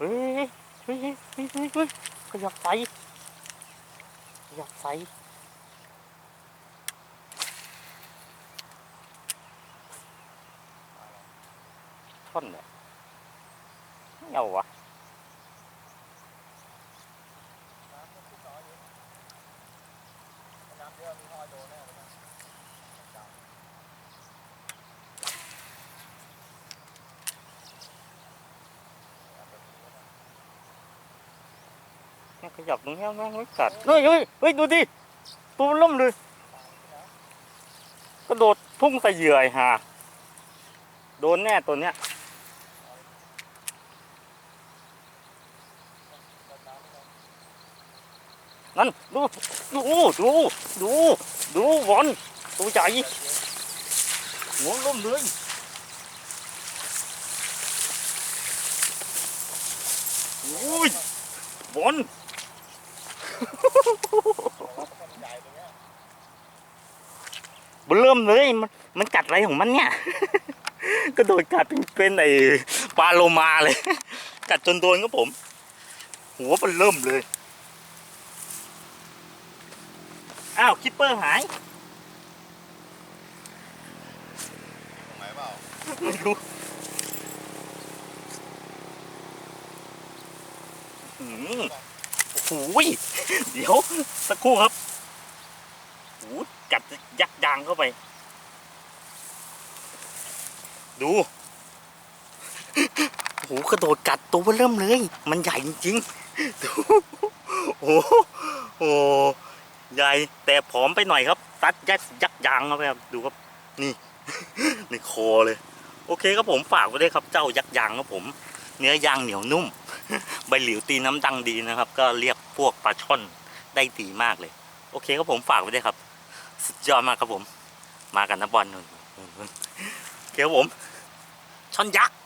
เฮ้ยเฮ้ยเฮ้ยเฮ้ยเฮ้ยเฮ้ยขยับใสขยับใสท่อนเนี่ยไม่เอาวะน้ำเยอะมีห้อยโดนแน่เลยนะ ม่งขยับตรงนี้แม่งไม่กัดเฮ้ยเฮ้ยเฮ้ยดูดิตัวมันล่มเลยกระโดดพุ่งใส่เหยื่อไอ้ห่าโดนแน่ตัวเนี้ยนั่นดูดูดูดูดูบอลตัวใหญ่หัวล่มเลยโอ้ยบอล ใหญ่ตรงเนี้ยเริ่มเลยมันมันกัดอะไรของมันเนี่ยกระโดดกัดเป็นเป็นไอ้ปลาโลมาเลย กัดจนโดนครับผม หัวมันเริ่มเลย อ้าวคิปเปอร์หายตรงไหนเปล่าไม่รู้หืมโอ้ย เดี๋ยวสักครู่ครับโอ้กัดยักยางเข้าไป ดูโอ้โหกระโดดกัดตัวเริ่มเลย มันใหญ่จริงๆดูโอ้โหโอ้โหใหญ่แต่ผอมไปหน่อยครับตัดยักยักยางเข้าไปครับดูครับนี่ในคอเลย โอเคครับผมฝากไว้ด้วยครับเจ้ายักษ์ยางครับผม เนื้อยางเหนียวนุ่ม ใบหลิวตีน้ำดังดีนะครับ ก็เรียกพวกปลาช่อนได้ดีมากเลย โอเคครับผมฝากไว้ด้วยครับ สุดยอดมากครับผม มากันนะบอลนู่นนู่นนู่นโอเคครับผม ช่อนยักษ์